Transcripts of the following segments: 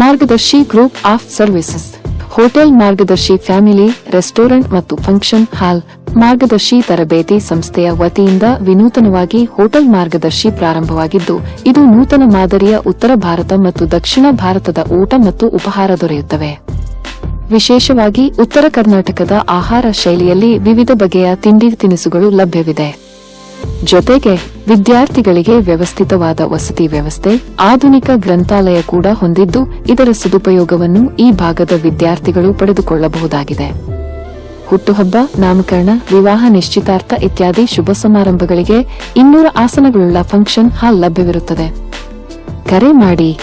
Margadarshi group of services. Hotel Margadarshi family, restaurant ಮತ್ತು function hall. Margadarshi ತರಬೇತಿ ಸಂಸ್ಥೆಯ ವತಿಯಿಂದ ವಿನೂತನವಾಗಿ ಹೋಟೆಲ್ ಮಾರ್ಗದರ್ಶಿ ಪ್ರಾರಂಭವಾಗಿದ್ದು, ಇದು ನೂತನ ಮಾದರಿಯ ಉತ್ತರ ಭಾರತ ಮತ್ತು ದಕ್ಷಿಣ ಭಾರತದ ಊಟ ಮತ್ತು ಉಪಹಾರ ದೊರೆಯುತ್ತವೆ. ವಿಶೇಷವಾಗಿ ಉತ್ತರ ಕರ್ನಾಟಕದ ಆಹಾರ ಶೈಲಿಯಲ್ಲಿ ವಿವಿಧ ಬಗೆಯ ತಿಂಡಿ ತಿನಿಸುಗಳು ಲಭ್ಯವಿದೆ. ಜೊತೆಗೆ ವಿದ್ಯಾರ್ಥಿಗಳಿಗೆ ವ್ಯವಸ್ಥಿತವಾದ ವಸತಿ ವ್ಯವಸ್ಥೆ, ಆಧುನಿಕ ಗ್ರಂಥಾಲಯ ಕೂಡ ಹೊಂದಿದ್ದು ಇದರ ಸದುಪಯೋಗವನ್ನು ಈ ಭಾಗದ ವಿದ್ಯಾರ್ಥಿಗಳು ಪಡೆದುಕೊಳ್ಳಬಹುದಾಗಿದೆ. ಹುಟ್ಟುಹಬ್ಬ, ನಾಮಕರಣ, ವಿವಾಹ ನಿಶ್ಚಿತಾರ್ಥ ಇತ್ಯಾದಿ ಶುಭ ಸಮಾರಂಭಗಳಿಗೆ ಇನ್ನೂರ ಆಸನಗಳುಳ್ಳ ಫಂಕ್ಷನ್ ಹಾಲ್ ಲಭ್ಯವಿರುತ್ತದೆ. ಕರೆ ಮಾಡಿ.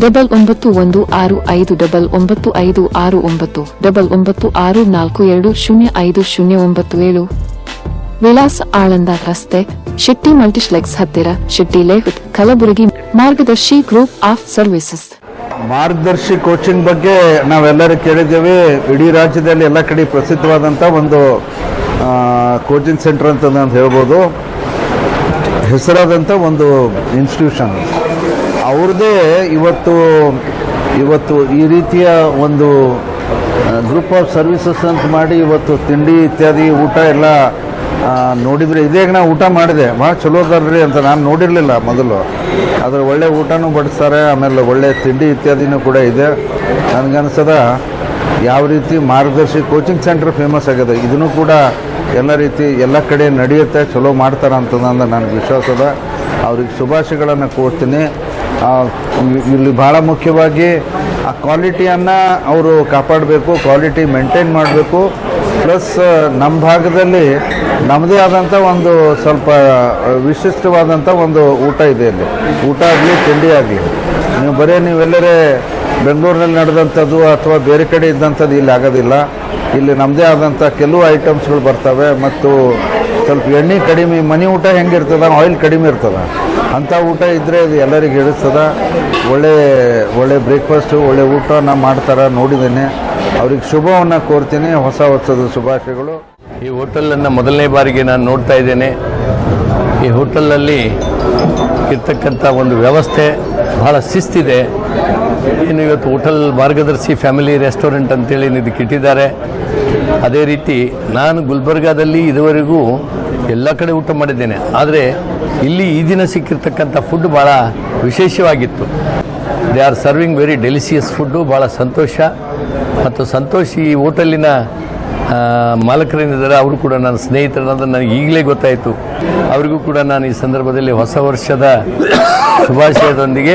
ಡಬಲ್ ಒಂಬತ್ತು ಒಂದು ಆರು ಐದು ಡಬಲ್ ಒಂಬತ್ತು ಐದು ಆರು ಒಂಬತ್ತು, ಡಬಲ್ ಒಂಬತ್ತು ಆರು ನಾಲ್ಕು ಎರಡು ಶೂನ್ಯ ಐದು ಶೂನ್ಯ ಒಂಬತ್ತು ಏಳು. ವಿಳಾಸ ಆಳಂದ ರಸ್ತೆ, ಶೆಟ್ಟಿ ಮಲ್ಟಿಪ್ಲೆಕ್ಸ್ ಹತ್ತಿರ, Shetty layout, Kalaburagi Margadarshi group of services. Margadarshi coaching ಬಗ್ಗೆ ನಾವೆಲ್ಲರೂ ಕೇಳಿದ್ದೇವೆ. ಇಡೀ ರಾಜ್ಯದಲ್ಲಿ ಎಲ್ಲ ಕಡೆ ಪ್ರಸಿದ್ಧವಾದಂಥ ಒಂದು ಕೋಚಿಂಗ್ ಸೆಂಟರ್ ಅಂತ ನಾನು ಹೇಳ್ಬೋದು. ಹೆಸರಾದಂಥ ಒಂದು ಇನ್ಸ್ಟಿಟ್ಯೂಷನ್. ಅವ್ರದ್ದೇ ಇವತ್ತು ಇವತ್ತು ಈ ರೀತಿಯ ಒಂದು ಗ್ರೂಪ್ ಆಫ್ ಸರ್ವಿಸಸ್ ಅಂತ ಮಾಡಿ ಇವತ್ತು ತಿಂಡಿ ಇತ್ಯಾದಿ ಊಟ ಎಲ್ಲ ನೋಡಿದ್ರೆ ಇದೇಗ ನಾ ಊಟ ಮಾಡಿದೆ. ಭಾಳ ಚಲೋ ಅದಾರ್ರಿ ಅಂತ ನಾನು ನೋಡಿರಲಿಲ್ಲ ಮೊದಲು. ಆದರೆ ಒಳ್ಳೆ ಊಟನೂ ಬಡಿಸ್ತಾರೆ, ಆಮೇಲೆ ಒಳ್ಳೆ ತಿಂಡಿ ಇತ್ಯಾದಿನೂ ಕೂಡ ಇದೆ. ನನಗನ್ಸದ ಯಾವ ರೀತಿ ಮಾರ್ಗದರ್ಶಿ ಕೋಚಿಂಗ್ ಸೆಂಟರ್ ಫೇಮಸ್ ಆಗಿದೆ. ಇದನ್ನು ಕೂಡ ಎಲ್ಲ ರೀತಿ ಎಲ್ಲ ಕಡೆ ನಡೆಯುತ್ತೆ, ಚಲೋ ಮಾಡ್ತಾರೆ ಅಂತಂದು ನನಗೆ ವಿಶ್ವಾಸ ಅದ ಅವ್ರಿಗೆ ಶುಭಾಶಯಗಳನ್ನು ಕೋರ್ತೀನಿ. ಇಲ್ಲಿ ಭಾಳ ಮುಖ್ಯವಾಗಿ ಆ ಕ್ವಾಲಿಟಿಯನ್ನು ಅವರು ಕಾಪಾಡಬೇಕು ಕ್ವಾಲಿಟಿ ಮೇಂಟೈನ್ ಮಾಡಬೇಕು. ಪ್ಲಸ್ ನಮ್ಮ ಭಾಗದಲ್ಲಿ ನಮ್ಮದೇ ಆದಂಥ ಒಂದು ಸ್ವಲ್ಪ ವಿಶಿಷ್ಟವಾದಂಥ ಒಂದು ಊಟ ಇದೆ ಇಲ್ಲಿ. ಊಟ ಆಗಲಿ, ತಿಂಡಿ ಆಗಲಿ. ನೀವು ಬರೀ ನೀವೆಲ್ಲರೇ ಬೆಂಗಳೂರಿನಲ್ಲಿ ನಡೆದಂಥದ್ದು ಅಥವಾ ಬೇರೆ ಕಡೆ ಇದ್ದಂಥದ್ದು ಇಲ್ಲಿ ಆಗೋದಿಲ್ಲ. ಇಲ್ಲಿ ನಮ್ಮದೇ ಆದಂಥ ಕೆಲವು ಐಟಮ್ಸ್ಗಳು ಬರ್ತವೆ ಮತ್ತು ಸ್ವಲ್ಪ ಎಣ್ಣೆ ಕಡಿಮೆ, ಮನೆ ಊಟ ಹೆಂಗಿರ್ತದ, ಆಯಿಲ್ ಕಡಿಮೆ ಇರ್ತದೆ. ಅಂಥ ಊಟ ಇದ್ದರೆ ಅದು ಎಲ್ಲರಿಗೆ ಹಿಡಿಸ್ತದೆ. ಒಳ್ಳೆ ಒಳ್ಳೆ ಬ್ರೇಕ್ಫಾಸ್ಟು, ಒಳ್ಳೆ ಊಟನ ಮಾಡ್ತಾರೆ, ನೋಡಿದ್ದೇನೆ. ಅವ್ರಿಗೆ ಶುಭವನ್ನು ಕೋರ್ತೀನಿ. ಹೊಸ ವರ್ಷದ ಶುಭಾಶಯಗಳು. ಈ ಹೋಟೆಲನ್ನು ಮೊದಲನೇ ಬಾರಿಗೆ ನಾನು ನೋಡ್ತಾ ಇದ್ದೇನೆ. ಈ ಹೋಟೆಲ್ನಲ್ಲಿ ಇರ್ತಕ್ಕಂಥ ಒಂದು ವ್ಯವಸ್ಥೆ ಬಹಳ ಶಿಸ್ತಿದೆ. ಏನು ಇವತ್ತು ಹೋಟೆಲ್ ಮಾರ್ಗದರ್ಶಿ, ಫ್ಯಾಮಿಲಿ ರೆಸ್ಟೋರೆಂಟ್ ಅಂತೇಳಿ ಇದಕ್ಕೆ ಇಟ್ಟಿದ್ದಾರೆ. ಅದೇ ರೀತಿ ನಾನು ಗುಲ್ಬರ್ಗಾದಲ್ಲಿ ಇದುವರೆಗೂ ಎಲ್ಲ ಕಡೆ ಊಟ ಮಾಡಿದ್ದೇನೆ. ಆದರೆ ಇಲ್ಲಿ ಈ ದಿನ ಸಿಕ್ಕಿರ್ತಕ್ಕಂಥ ಫುಡ್ ಭಾಳ ವಿಶೇಷವಾಗಿತ್ತು. They are serving very delicious food ಭಾಳ ಸಂತೋಷ. ಮತ್ತು ಸಂತೋಷ ಈ ಹೋಟೆಲಿನ ಮಾಲಕರೇನಿದ್ದಾರೆ, ಅವರು ಕೂಡ ನನ್ನ ಸ್ನೇಹಿತರನ್ನೋದು ನನಗೆ ಈಗಲೇ ಗೊತ್ತಾಯಿತು. ಅವರಿಗೂ ಕೂಡ ನಾನು ಈ ಸಂದರ್ಭದಲ್ಲಿ ಹೊಸ ವರ್ಷದ ಶುಭಾಶಯದೊಂದಿಗೆ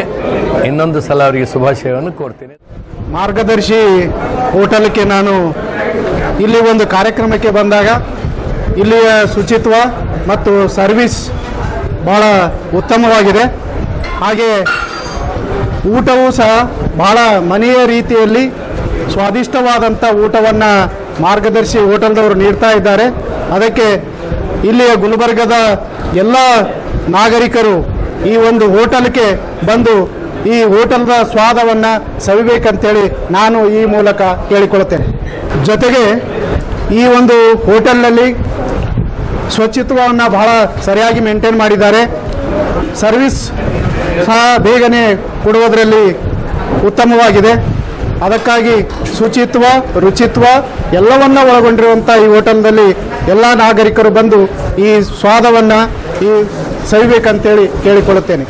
ಇನ್ನೊಂದು ಸಲ ಅವರಿಗೆ ಶುಭಾಶಯವನ್ನು ಕೋರ್ತೀನಿ. ಮಾರ್ಗದರ್ಶಿ ಹೋಟೆಲ್ಗೆ ನಾನು ಇಲ್ಲಿ ಒಂದು ಕಾರ್ಯಕ್ರಮಕ್ಕೆ ಬಂದಾಗ ಇಲ್ಲಿಯ ಶುಚಿತ್ವ ಮತ್ತು ಸರ್ವಿಸ್ ಭಾಳ ಉತ್ತಮವಾಗಿದೆ. ಹಾಗೆ ಊಟವೂ ಸಹ ಭಾಳ ಮನೆಯ ರೀತಿಯಲ್ಲಿ ಸ್ವಾದಿಷ್ಟವಾದಂಥ ಊಟವನ್ನು ಮಾರ್ಗದರ್ಶಿ ಹೋಟೆಲ್ದವರು ನೀಡ್ತಾ ಇದ್ದಾರೆ. ಅದಕ್ಕೆ ಇಲ್ಲಿಯ ಗುಲ್ಬರ್ಗದ ಎಲ್ಲ ನಾಗರಿಕರು ಈ ಒಂದು ಹೋಟೆಲ್ಗೆ ಬಂದು ಈ ಹೋಟೆಲ್ದ ಸ್ವಾದವನ್ನು ಸವಿಬೇಕಂತೇಳಿ ನಾನು ಈ ಮೂಲಕ ಕೇಳಿಕೊಳ್ಳುತ್ತೇನೆ. ಜೊತೆಗೆ ಈ ಒಂದು ಹೋಟೆಲ್ನಲ್ಲಿ ಸ್ವಚ್ಛತ್ವವನ್ನು ಬಹಳ ಸರಿಯಾಗಿ ಮೇಂಟೈನ್ ಮಾಡಿದ್ದಾರೆ. ಸರ್ವಿಸ್ ಸಹ ಬೇಗನೆ ಕೊಡುವುದರಲ್ಲಿ ಉತ್ತಮವಾಗಿದೆ. ಅದಕ್ಕಾಗಿ ಶುಚಿತ್ವ, ರುಚಿತ್ವ ಎಲ್ಲವನ್ನ ಒಳಗೊಂಡಿರುವಂಥ ಈ ಹೋಟೆಲ್ನಲ್ಲಿ ಎಲ್ಲ ನಾಗರಿಕರು ಬಂದು ಈ ಸ್ವಾದವನ್ನು ಈ ಸವಿಬೇಕಂತೇಳಿ ಕೇಳಿಕೊಳ್ಳುತ್ತೇನೆ.